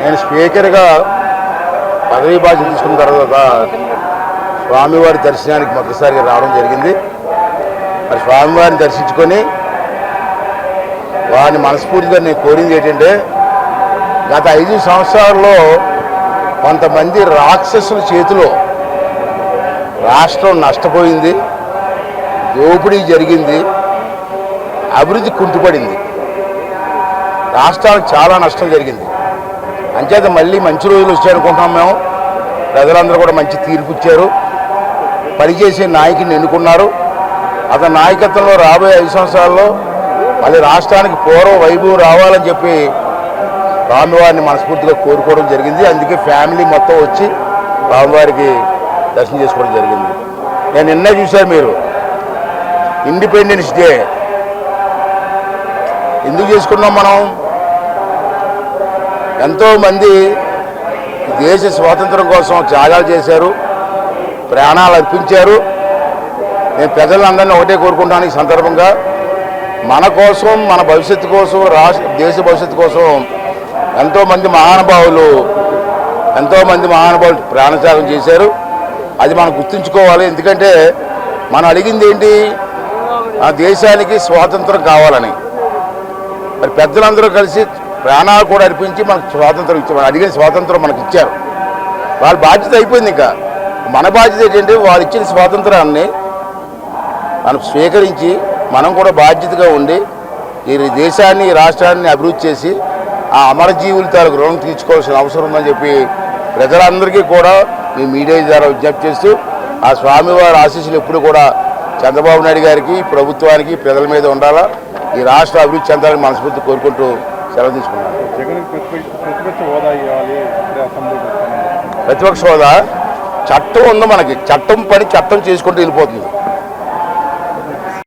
నేను స్పీకర్గా పదవీ బాధ్యత తీసుకున్న తర్వాత స్వామివారి దర్శనానికి మొదటిసారిగా రావడం జరిగింది. మరి స్వామివారిని దర్శించుకొని వారిని మనస్ఫూర్తిగా నేను కోరింది ఏంటంటే గత ఐదు సంవత్సరాల్లో కొంతమంది రాక్షసుల చేతిలో రాష్ట్రం నష్టపోయింది దోపిడీ జరిగింది అభివృద్ధి కుంటుపడింది. రాష్ట్రాలకు చాలా నష్టం జరిగింది. అంచేత మళ్ళీ మంచి రోజులు వచ్చాయనుకుంటున్నాం మేము. ప్రజలందరూ కూడా మంచి తీర్పు ఇచ్చారు. పనిచేసే నాయకుని ఎన్నుకున్నారు. అతని నాయకత్వంలో రాబోయే ఐదు సంవత్సరాల్లో మళ్ళీ రాష్ట్రానికి పూర్వ వైభవం రావాలని చెప్పి రామువారిని మనస్ఫూర్తిగా కోరుకోవడం జరిగింది. అందుకే ఫ్యామిలీ మొత్తం వచ్చి స్వామివారికి దర్శనం చేసుకోవడం జరిగింది. నేను నిన్నే చూశారు మీరు. ఇండిపెండెన్స్ డే ఎందుకు చేసుకున్నాం మనం? ఎంతోమంది దేశ స్వాతంత్రం కోసం త్యాగాలు చేశారు ప్రాణాలు అర్పించారు. నేను ప్రజలందరినీ ఒకటే కోరుకుంటాను ఈ సందర్భంగా. మన కోసం మన భవిష్యత్తు కోసం రాష్ట్ర దేశ భవిష్యత్తు కోసం ఎంతోమంది మహానుభావులు ఎంతోమంది మహానుభావులు ప్రాణత్యాగం చేశారు. అది మనం గుర్తుంచుకోవాలి. ఎందుకంటే మనం అడిగింది ఏంటి? ఆ దేశానికి స్వాతంత్రం కావాలని. మరి పెద్దలందరూ కలిసి ప్రాణాలు కూడా అర్పించి మనకు స్వాతంత్రం ఇచ్చారు. అడిగిన స్వాతంత్రం మనకు ఇచ్చారు. వాళ్ళ బాధ్యత అయిపోయింది ఇంకా. మన బాధ్యత ఏంటంటే వాళ్ళు ఇచ్చిన స్వాతంత్రాన్ని మనం స్వీకరించి మనం కూడా బాధ్యతగా ఉండి ఈ దేశాన్ని ఈ రాష్ట్రాన్ని అభివృద్ధి చేసి ఆ అమరజీవుల తాలూకు రుణం తీర్చుకోవాల్సిన అవసరం ఉందని చెప్పి ప్రజలందరికీ కూడా మీ మీడియా ద్వారా విజ్ఞప్తి చేస్తూ ఆ స్వామివారి ఆశీస్సులు ఎప్పుడు కూడా చంద్రబాబు నాయుడు గారికి ప్రభుత్వానికి ప్రజల మీద ఉండాలా? ఈ రాష్ట్ర అభివృద్ధి చెందాలని మనస్ఫూర్తి కోరుకుంటూ సెలవు తీసుకున్నాను వస్తున్నాను. ప్రతిపక్ష హోదా చట్టం ఉంది మనకి. చట్టం పని చట్టం చేసుకుంటూ వెళ్ళిపోతుంది.